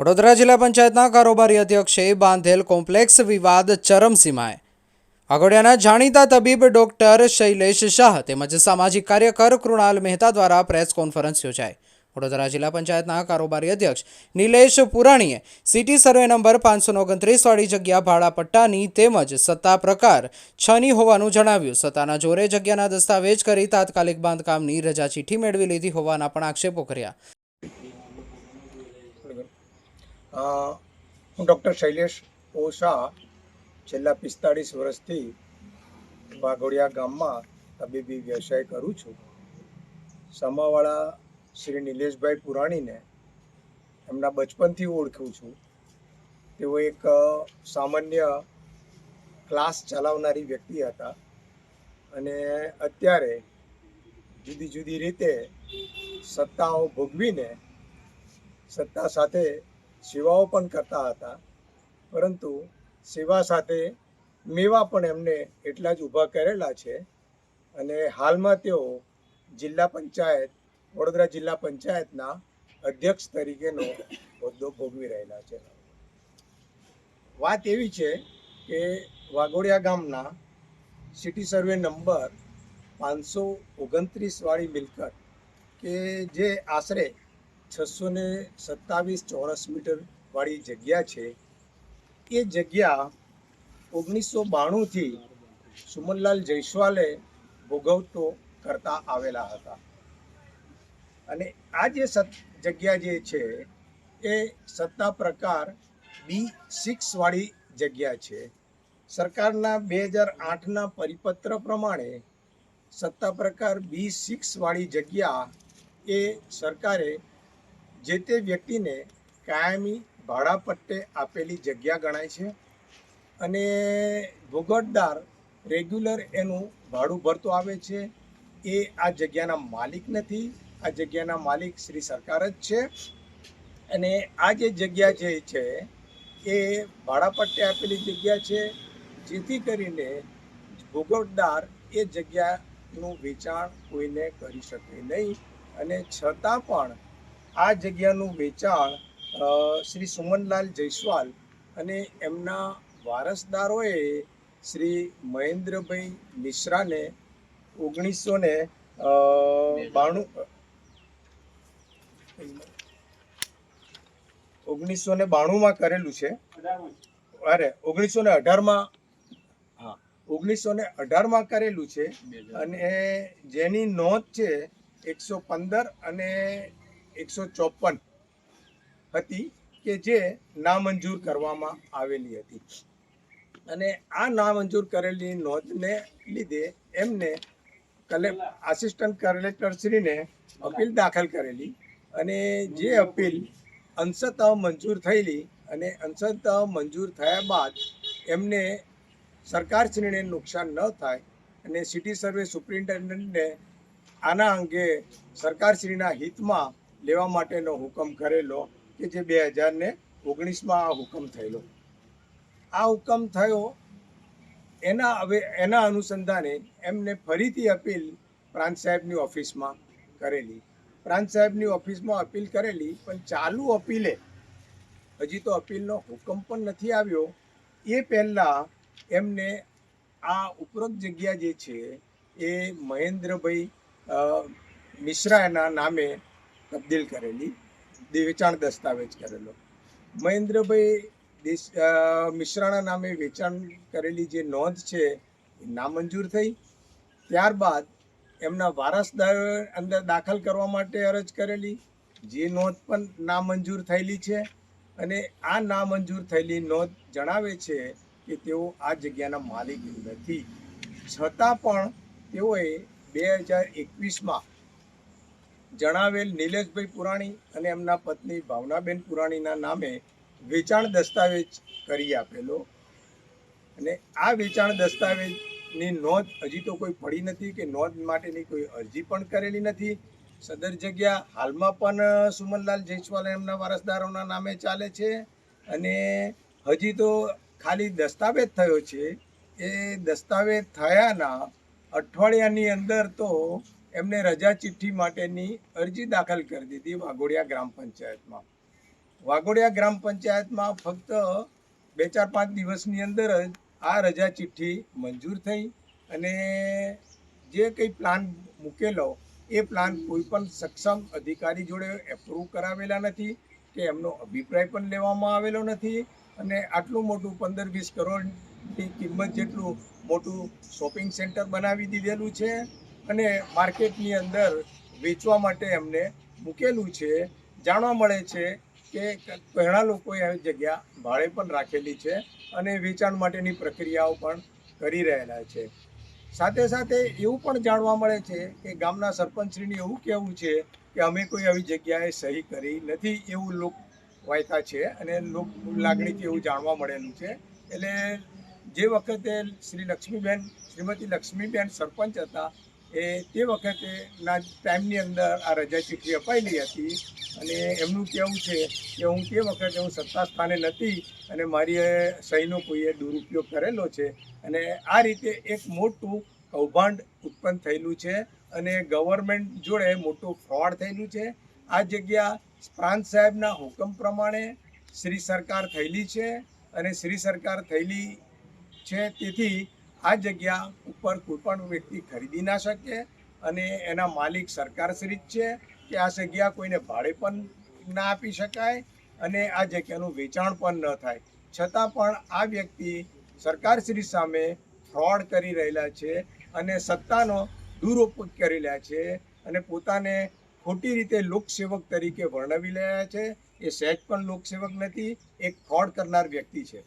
વડોદરા જિલ્લા પંચાયતના કારોબારી અધ્યક્ષે બાંધેલ કોમ્પ્લેક્સ વિવાદ ચરમસીમાએ વાઘોડિયાના જાણીતા તબીબ ડોક્ટર શૈલેષ શાહ તેમજ સામાજિક કાર્યકર કૃણાલ મહેતા દ્વારા પ્રેસ કોન્ફરન્સ યોજાઈ વડોદરા જિલ્લા પંચાયતના કારોબારી અધ્યક્ષ નિલેશ પુરાણીએ સિટી સર્વે નંબર પાંચસો ઓગણત્રીસ વાળી જગ્યા ભાડાપટ્ટાની તેમજ સત્તા પ્રકાર છની હોવાનું જણાવ્યું. સત્તાના જોરે જગ્યાના દસ્તાવેજ કરી તાત્કાલિક બાંધકામની રજા ચિઠ્ઠી મેળવી લીધી હોવાના પણ આક્ષેપો કર્યા. હું ડૉક્ટર શૈલેષ ઓશા છેલ્લા પિસ્તાળીસ વર્ષથી વાઘોડિયા ગામમાં તબીબી વ્યવસાય કરું છું. સમાવાળા શ્રી નિલેશભાઈ પુરાણીને એમના બચપનથી ઓળખું છું. તેઓ એક સામાન્ય ક્લાસ ચલાવનારી વ્યક્તિ હતા અને અત્યારે જુદી જુદી રીતે સત્તાઓ ભોગવીને સત્તા સાથે સેવાઓ પણ કરતા હતા. પરંતુ સેવા સાથે મેવા પણ એમને એટલા જ ઊભા કરેલા છે. અને હાલમાં તેઓ જિલ્લા પંચાયત, વડોદરા જિલ્લા પંચાયતના અધ્યક્ષ તરીકેનો હોદ્દો ભોગવી રહેલા છે. વાત એવી છે કે વાઘોડિયા ગામના સિટી સર્વે નંબર પાંચસો ઓગણત્રીસવાળી મિલકત કે જે આશરે છસો ને સત્તાવીસ ચોરસ મીટરવાળી જગ્યા છે. એ જગ્યા ઓગણીસો બાણુંથી સુમનલાલ જયસ્વાલે ભોગવતો કરતા આવેલા હતા. અને આ જે જગ્યા જે છે, એ સત્તા પ્રકાર બી સિક્સવાળી જગ્યા છે. સરકારના બે હજાર આઠના પરિપત્ર પ્રમાણે સત્તા પ્રકાર બી સિક્સવાળી જગ્યા એ સરકારે જે તે વ્યક્તિને કાયમી ભાડા પટ્ટે આપેલી જગ્યા ગણાય છે અને ભોગવટદાર રેગ્યુલર એનું ભાડું ભરતો આવે છે. એ આ જગ્યાના માલિક નથી. આ જગ્યાના માલિક શ્રી સરકાર જ છે. અને આ જે જગ્યા જે છે, એ ભાડા પટ્ટે આપેલી જગ્યા છે. જેથી કરીને ભોગવટદાર એ જગ્યાનું વેચાણ કોઈને કરી શકે નહીં. અને છતાં પણ આ જગ્યાનું વેચાણ શ્રી સુમનલાલ જયસ્વાલ અને એમના વારસદારોએ શ્રી મહેન્દ્રભાઈ મિશ્રાને ઓગણીસો ને બાણું ઓગણીસો ને બાણુંમાં કરેલું છે. અરે ઓગણીસો ને અઢારમાં હા ઓગણીસો ને અઢારમાં કરેલું છે અને જેની નોંધ છે એકસો પંદર અને એકસો ચોપન હતી કે જે નામંજૂર કરવામાં આવેલી હતી. અને આ નામંજૂર કરેલી નોંધને લીધે એમને કલે આસિસ્ટન્ટ કલેક્ટરશ્રીને અપીલ દાખલ કરેલી અને જે અપીલ અંશતઃ મંજૂર થયેલી અને અંશતઃ મંજૂર થયા બાદ એમને સરકારશ્રીને નુકસાન ન થાય અને સિટી સર્વે સુપ્રિન્ટેન્ડન્ટને આના અંગે સરકારશ્રીના હિતમાં લેવા માટેનો હુકમ કરેલો કે જે બે હજાર ને ઓગણીસમાં આ હુકમ થયેલો. આ હુકમ થયો એના હવે એના અનુસંધાને એમને ફરીથી અપીલ પ્રાંત સાહેબની ઓફિસમાં કરેલી. પ્રાંત સાહેબની ઓફિસમાં અપીલ કરેલી, પણ ચાલુ અપીલે હજી તો અપીલનો હુકમ પણ નથી આવ્યો. એ પહેલાં એમને આ ઉપરોક્ત જગ્યા જે છે એ મહેન્દ્રભાઈ મિશ્રા એના નામે તબદીલ કરેલી વેચાણ દસ્તાવેજ કરેલો. મહેન્દ્રભાઈ દેશ મિશ્રાણા નામે વેચાણ કરેલી જે નોંધ છે, એ નામંજૂર થઈ. ત્યારબાદ એમના વારસદાર અંદર દાખલ કરવા માટે અરજ કરેલી. જે નોંધ પણ નામંજૂર થયેલી છે અને આ નામંજૂર થયેલી નોંધ જણાવે છે કે તેઓ આ જગ્યાના માલિક નથી. છતાં પણ તેઓએ બે હજાર એકવીસમાં જણાવેલ નિલેશભાઈ પુરાણી અને એમના પત્ની ભાવનાબેન પુરાણીના નામે વેચાણ દસ્તાવેજ કરી આપેલો. અને આ વેચાણ દસ્તાવેજની નોંધ હજી તો કોઈ પડી નથી કે નોંધ માટેની કોઈ અરજી પણ કરેલી નથી. સદર જગ્યા હાલમાં પણ સુમનલાલ જયસ્વાલ એમના વારસદારોના નામે ચાલે છે. અને હજી તો ખાલી દસ્તાવેજ થયો છે. એ દસ્તાવેજ થયાના અઠવાડિયાની અંદર તો એમને રજા ચિઠ્ઠી માટેની અરજી દાખલ કરી દીધી વાઘોડિયા ગ્રામ પંચાયતમાં. વાઘોડિયા ગ્રામ પંચાયતમાં ફક્ત બે ચાર પાંચ દિવસની અંદર જ આ રજા ચિઠ્ઠી મંજૂર થઈ અને જે કંઈ પ્લાન મૂકેલો એ પ્લાન કોઈ પણ સક્ષમ અધિકારી જોડે એપ્રૂવ કરાવેલા નથી કે એમનો અભિપ્રાય પણ લેવામાં આવેલો નથી અને આટલું મોટું પંદર વીસ કરોડની કિંમત જેટલું મોટું શોપિંગ સેન્ટર બનાવી દીધેલું છે. અને માર્કેટની અંદર વેચવા માટે એમને મૂકેલું છે. જાણવા મળે છે કે ઘણા લોકોએ આવી જગ્યા ભાડે પણ રાખેલી છે અને વેચાણ માટેની પ્રક્રિયાઓ પણ કરી રહેલા છે. સાથે સાથે એવું પણ જાણવા મળે છે કે ગામના સરપંચશ્રીને એવું કહેવું છે કે અમે કોઈ આવી જગ્યાએ સહી કરી નથી એવું લોક વાયકા છે અને લોક લાગણીથી એવું જાણવા મળેલું છે. એટલે જે વખતે શ્રી લક્ષ્મીબેન, શ્રીમતી લક્ષ્મીબેન સરપંચ હતા એ તે વખતે ના ટાઈમની અંદર આ રજા ચીઠી અપાયેલી હતી અને એમનું કહેવું છે કે હું તે વખતે હું સત્તા સ્થાને નથી અને મારી સહીનો કોઈએ દુરુપયોગ કરેલો છે. અને આ રીતે એક મોટું કૌભાંડ ઉત્પન્ન થયેલું છે અને ગવર્મેન્ટ જોડે મોટું ફ્રોડ થયેલું છે. આ જગ્યા પ્રાંત સાહેબના હુકમ પ્રમાણે શ્રી સરકાર થયેલી છે અને શ્રી સરકાર થયેલી છે તેથી આ જગ્યા ઉપર કોઈ પણ વ્યક્તિ ખરીદી ના શકે અને એના માલિક સરકારશ્રી જ છે કે આ જગ્યા કોઈને ભાડે પણ ના આપી શકાય અને આ જગ્યાનું વેચાણ પણ ન થાય. છતાં પણ આ વ્યક્તિ સરકારશ્રી સામે ફ્રોડ કરી રહેલા છે અને સત્તાનો દુરુપયોગ કરી રહ્યા છે અને પોતાને ખોટી રીતે લોકસેવક તરીકે વર્ણવી રહ્યા છે. એ સહેજ પણ લોકસેવક નથી, એક ફ્રોડ કરનાર વ્યક્તિ છે.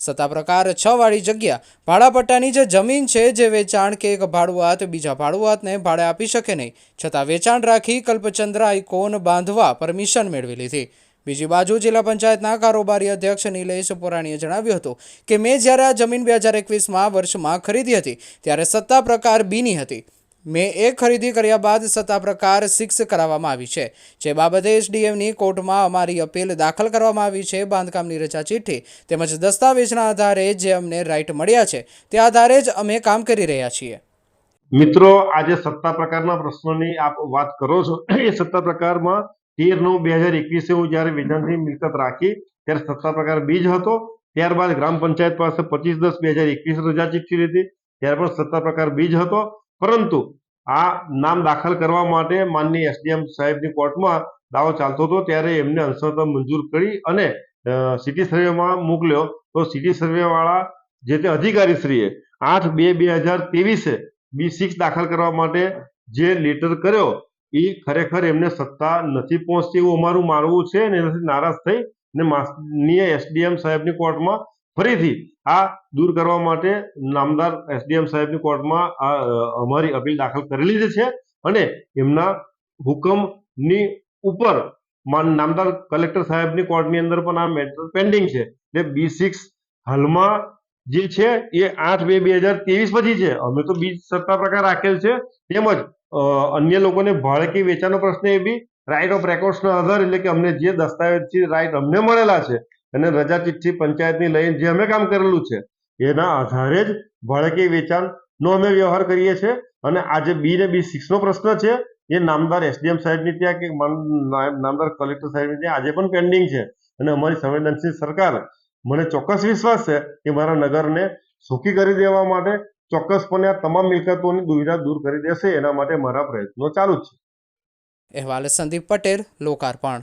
સત્તા પ્રકાર છ વાળી જગ્યા. ભાડાપટ્ટાની જે જમીન છે જે વેચાણ કે એક ભાડુઆત, બીજા ભાડુઆતને ભાડે આપી શકે નહીં. છતાં વેચાણ રાખી કલ્પચંદ્ર આઇકોન બાંધવા પરમિશન મેળવી લીધી. બીજી બાજુ જિલ્લા પંચાયતના કારોબારી અધ્યક્ષ નિલેશ પુરાણીએ જણાવ્યું હતું કે, મેં જ્યારે આ જમીન બે હજાર એકવીસમાં વર્ષમાં ખરીદી હતી, ત્યારે સત્તા પ્રકાર બીની હતી. મેં એક ખરીદી કર્યા બાદ સત્તા પ્રકાર સિક્સ કરાવવામાં આવી છે. જે બાબતે એસડીએમની કોર્ટમાં અમારી અપીલ દાખલ કરવામાં આવી છે. બાંધકામની રજા ચિઠ્ઠી તેમજ દસ્તાવેજના આધારે જે અમને રાઇટ મળ્યા છે તે આધારે જ અમે કામ કરી રહ્યા છીએ. મિત્રો, આજે સત્તા પ્રકારના પ્રશ્નોની આપ વાત કરો છો. એ સત્તા પ્રકારમાં તેર નવ બે હજાર એકવીસે હું જ્યારે વેચાણની મિલકત રાખી ત્યારે સત્તા પ્રકાર બીજ હતો. ત્યારબાદ ગ્રામ પંચાયત પાસે પચીસ દસ બે હજાર એકવીસ રજા ચિઠ્ઠી લીધી. ત્યારે પણ સત્તા પ્રકાર બીજ હતો. પરંતુ આ નામ દાખલ કરવા માટે માનની એસડીએમ સાહેબની કોર્ટમાં દાવો ચાલતો હતો, ત્યારે એમને અંશતઃ મંજૂર કરી અને સિટી સર્વેમાં મોકલ્યો. તો સિટી સર્વેવાળા જે તે અધિકારીશ્રીએ આઠ બે બે હજાર ત્રેવીસે બી સિક્સ દાખલ કરવા માટે જે લેટર કર્યો, એ ખરેખર એમને સત્તા નથી પહોંચતી એવું અમારું માનવું છે અને એનાથી નારાજ થઈ ને માનનીય એસડીએમ સાહેબની કોર્ટમાં ફરીથી આ દૂર કરવા માટે નામદાર એસડીએમ સાહેબની કોર્ટમાં આ અમારી અપીલ દાખલ કરેલી જ છે અને એમના હુકમની ઉપર નામદાર કલેક્ટર સાહેબની કોર્ટની અંદર પણ આ મેટર પેન્ડિંગ છે. એટલે બી સિક્સ હાલમાં જે છે એ આઠ બે બે હજાર ત્રેવીસ પછી છે. અમે તો બીજ સત્તા પ્રકાર રાખેલ છે. તેમજ અન્ય લોકોને ભાડે કે વેચાણનો પ્રશ્ન એ બી રાઇટ ઓફ રેકોર્ડ્સના આધાર, એટલે કે અમને જે દસ્તાવેજ છે રાઇટ અમને મળેલા છે અને રજા ચિઠ્ઠી પંચાયતની લઈને જે અમે કામ કરેલું છે, એના આધારે જ ભાડકી વેચાણનો અમે વ્યવહાર કરીએ છીએ. અને આજે બી ને બી સિક્સનો પ્રશ્ન છે, એ નામદાર એસડીએમ સાહેબની ત્યાં કે નામદાર કલેક્ટર સાહેબની ત્યાં આજે પણ પેન્ડિંગ છે. અને અમારી સંવેદનશીલ સરકાર મને ચોક્કસ વિશ્વાસ છે કે મારા નગરને સુખી કરી દેવા માટે ચોક્કસપણે આ તમામ મિલકતોની દુવિધા દૂર કરી દેશે. એના માટે મારા પ્રયત્નો ચાલુ છે. અહેવાલ સંદીપ પટેલ, લોકાર્પણ.